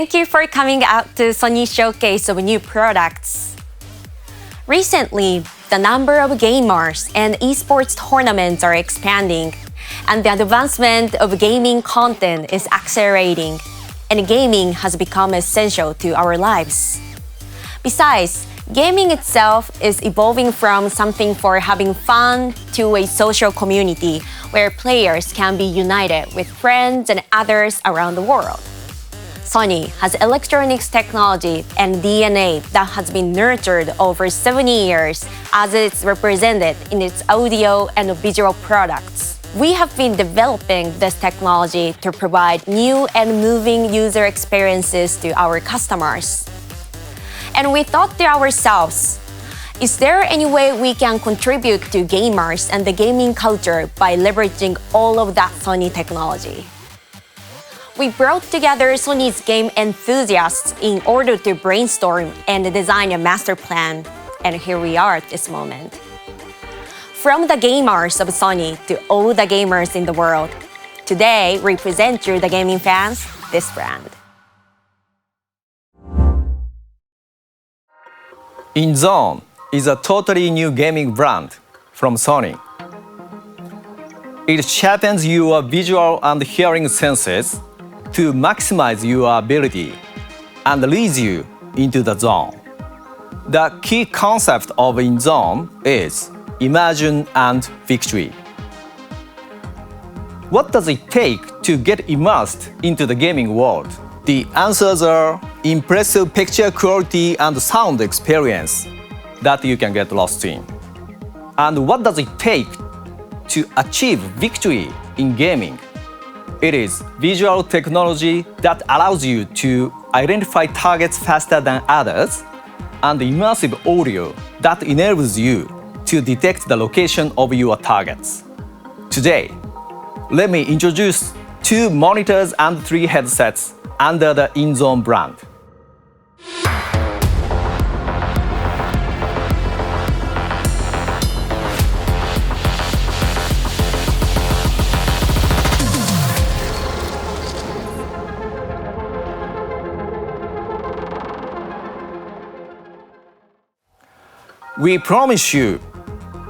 Thank you for coming out to Sony Showcase of new products. Recently, the number of gamers and esports tournaments are expanding, and the advancement of gaming content is accelerating, and gaming has become essential to our lives. Besides, gaming itself is evolving from something for having fun to a social community where players can be united with friends and others around the world. Sony has electronics technology and DNA that has been nurtured over 70 years as it's represented in its audio and visual products. We have been developing this technology to provide new and moving user experiences to our customers. And we thought to ourselves, is there any way we can contribute to gamers and the gaming culture by leveraging all of that Sony technology? We brought together Sony's game enthusiasts in order to brainstorm and design a master plan, and here we are at this moment. From the gamers of Sony to all the gamers in the world, today we present you, the gaming fans, this brand. INZONE is a totally new gaming brand from Sony. It sharpens your visual and hearing senses to maximize your ability and leads you into the zone. The key concept of in zone is immersion and victory. What does it take to get immersed into the gaming world? The answers are impressive picture quality and sound experience that you can get lost in. And what does it take to achieve victory in gaming? It is visual technology that allows you to identify targets faster than others, and immersive audio that enables you to detect the location of your targets. Today, let me introduce two monitors and three headsets under the INZONE brand. We promise you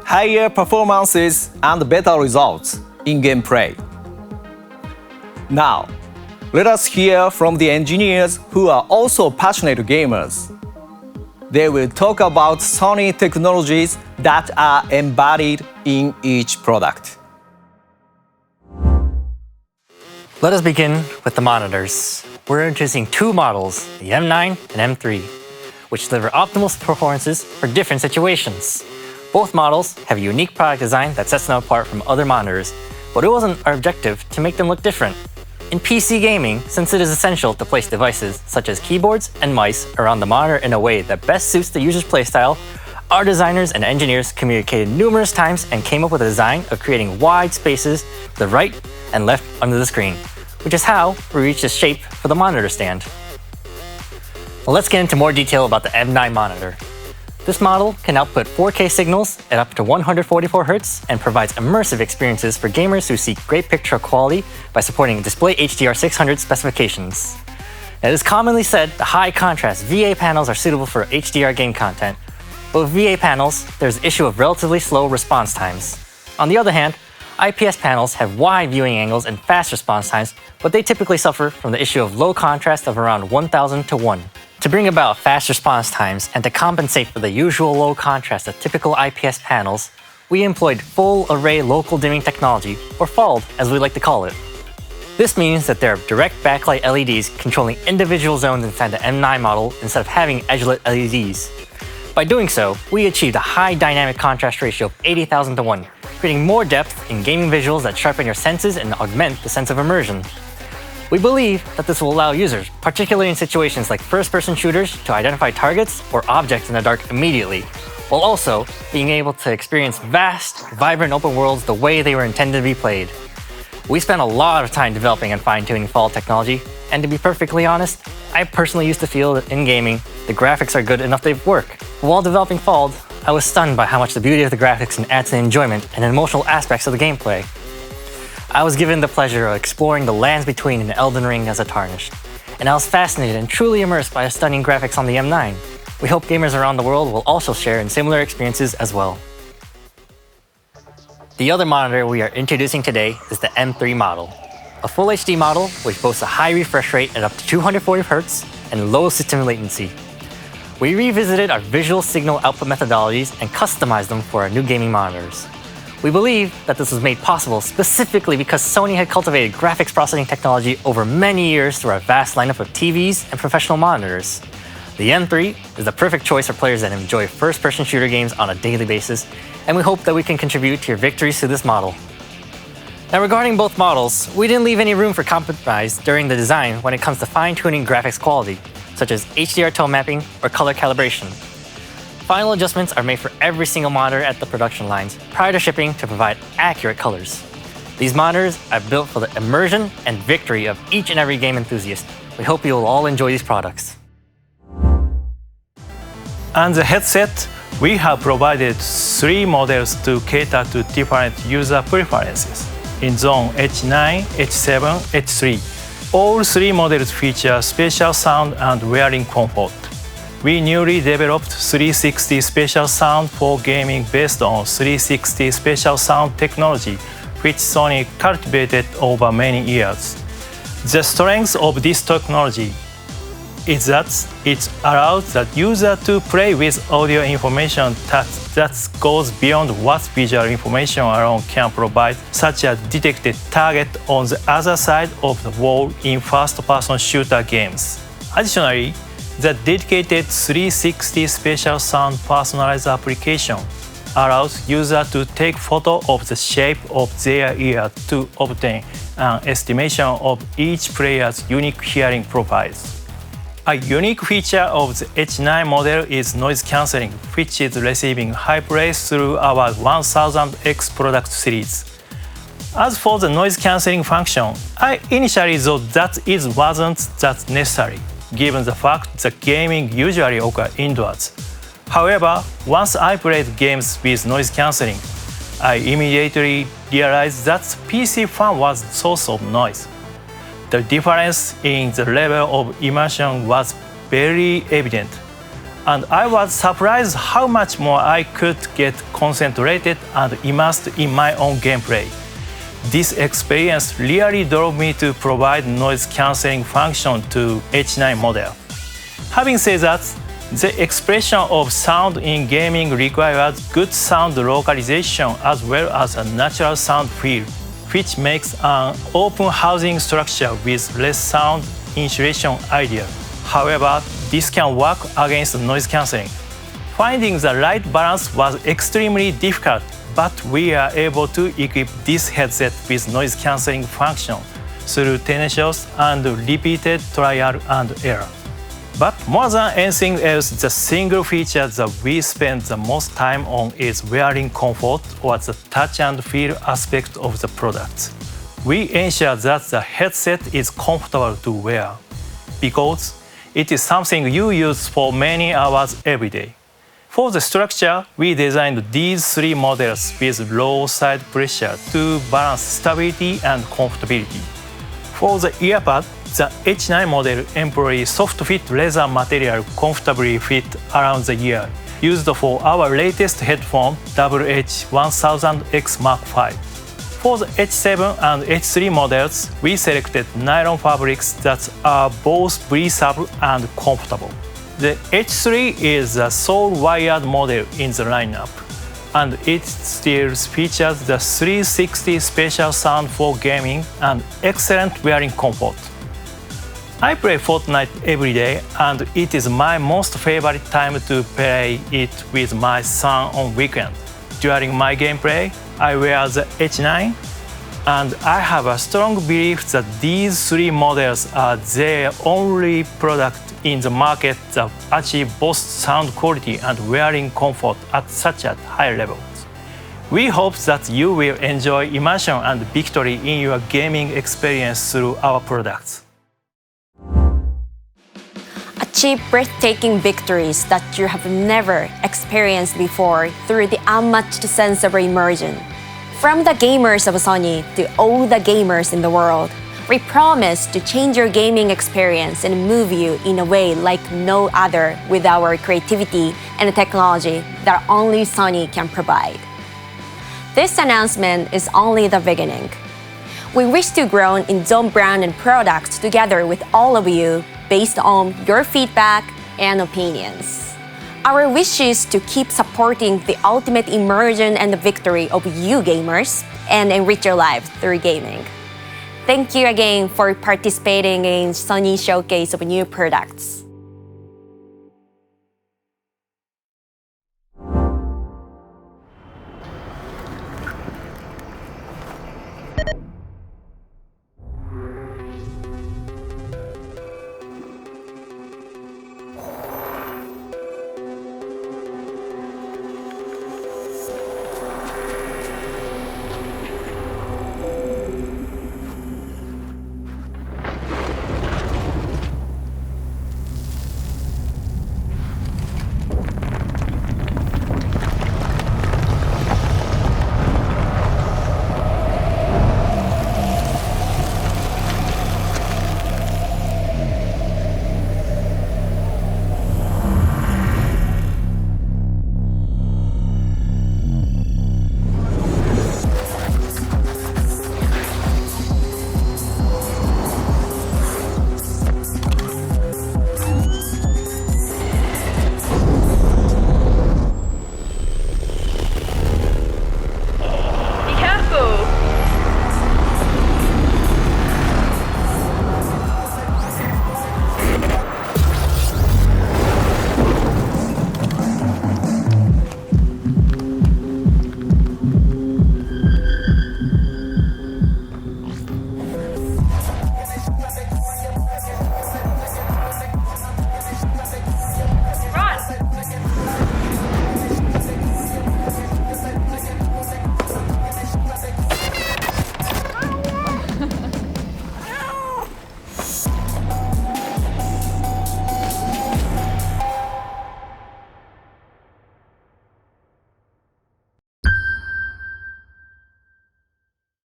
higher performances and better results in gameplay. Now, let us hear from the engineers who are also passionate gamers. They will talk about Sony technologies that are embodied in each product. Let us begin with the monitors. We're introducing two models, the M9 and M3, which deliver optimal performances for different situations. Both models have a unique product design that sets them apart from other monitors, but it wasn't our objective to make them look different. In PC gaming, since it is essential to place devices such as keyboards and mice around the monitor in a way that best suits the user's playstyle, our designers and engineers communicated numerous times and came up with a design of creating wide spaces to the right and left under the screen, which is how we reached this shape for the monitor stand. Well, let's get into more detail about the M9 monitor. This model can output 4K signals at up to 144 Hz and provides immersive experiences for gamers who seek great picture quality by supporting Display HDR 600 specifications. It is commonly said the high contrast VA panels are suitable for HDR game content, but with VA panels, there's the issue of relatively slow response times. On the other hand, IPS panels have wide viewing angles and fast response times, but they typically suffer from the issue of low contrast of around 1000 to 1. To bring about fast response times and to compensate for the usual low contrast of typical IPS panels, we employed full array local dimming technology, or FALD as we like to call it. This means that there are direct backlight LEDs controlling individual zones inside the M9 model instead of having edgelit LEDs. By doing so, we achieved a high dynamic contrast ratio of 80,000 to 1, creating more depth in gaming visuals that sharpen your senses and augment the sense of immersion. We believe that this will allow users, particularly in situations like first person shooters, to identify targets or objects in the dark immediately, while also being able to experience vast, vibrant open worlds the way they were intended to be played. We spent a lot of time developing and fine tuning FALD technology, and to be perfectly honest, I personally used to feel that in gaming, the graphics are good enough they work. While developing FALD, I was stunned by how much the beauty of the graphics can add to the enjoyment and emotional aspects of the gameplay. I was given the pleasure of exploring the lands between an Elden Ring as a Tarnished, and I was fascinated and truly immersed by the stunning graphics on the M9. We hope gamers around the world will also share in similar experiences as well. The other monitor we are introducing today is the M3 model, a full HD model which boasts a high refresh rate at up to 240 Hz and low system latency. We revisited our visual signal output methodologies and customized them for our new gaming monitors. We believe that this was made possible specifically because Sony had cultivated graphics processing technology over many years through our vast lineup of TVs and professional monitors. The M3 is the perfect choice for players that enjoy first person shooter games on a daily basis, and we hope that we can contribute to your victories through this model. Now, regarding both models, we didn't leave any room for compromise during the design when it comes to fine tuning graphics quality, such as HDR tone mapping or color calibration. Final adjustments are made for every single monitor at the production lines prior to shipping to provide accurate colors. These monitors are built for the immersion and victory of each and every game enthusiast. We hope you will all enjoy these products. On the headset, we have provided three models to cater to different user preferences. In Zone H9, H7, H3, all three models feature spatial sound and wearing comfort. We newly developed 360 Special sound for gaming based on 360 Special sound technology, which Sony cultivated over many years. The strength of this technology is that it allows the user to play with audio information that, that goes beyond what visual information alone can provide, such as detected target on the other side of the wall in first-person shooter games. Additionally, the dedicated 360 spatial sound personalized application allows users to take photo of the shape of their ear to obtain an estimation of each player's unique hearing profiles. A unique feature of the H9 model is noise cancelling, which is receiving high praise through our 1000X product series. As for the noise cancelling function, I initially thought that it wasn't that necessary, given the fact that gaming usually occurs indoors. However, once I played games with noise cancelling, I immediately realized that PC fan was the source of noise the difference in the level of immersion was very evident. And I was surprised how much more I could get concentrated and immersed in my own gameplay. This experience really drove me to provide noise cancelling function to H9 model. Having said that, the expression of sound in gaming requires good sound localization as well as a natural sound field which makes an open housing structure with less sound insulation ideal. However, this can work against noise cancelling. Finding the right balance was extremely difficult, but we are able to equip this headset with noise cancelling function through tenacious and repeated trial and error. But more than anything else, the single feature that we spend the most time on is wearing comfort or the touch and feel aspect of the product. We ensure that the headset is comfortable to wear because it is something you use for many hours every day. For the structure, we designed these three models with low side pressure to balance stability and comfortability. For the earpad, the H9 model employs soft fit leather material comfortably fit around the ear, used for our latest headphone WH-1000X Mark V. For the H7 and H3 models, we selected nylon fabrics that are both breathable and comfortable. The H3 is the sole wired model in the lineup, and it still features the 360 spatial sound for gaming and excellent wearing comfort. I play Fortnite every day, and it is my most favorite time to play it with my son on weekend. During my gameplay, I wear the H9, and I have a strong belief that these three models are the only product in the market that achieve both sound quality and wearing comfort at such a high level. We hope that you will enjoy immersion and victory in your gaming experience through our products achieve breathtaking victories that you have never experienced before through the unmatched sense of immersion. From the gamers of Sony to all the gamers in the world, We promise to change your gaming experience and move you in a way like no other with our creativity and technology that only Sony can provide. This announcement is only the beginning. We wish to grow in Zone brand and products together with all of you based on your feedback and opinions. Our wish is to keep supporting the ultimate immersion and the victory of you gamers and enrich your lives through gaming. Thank you again for participating in Sony Showcase of New Products.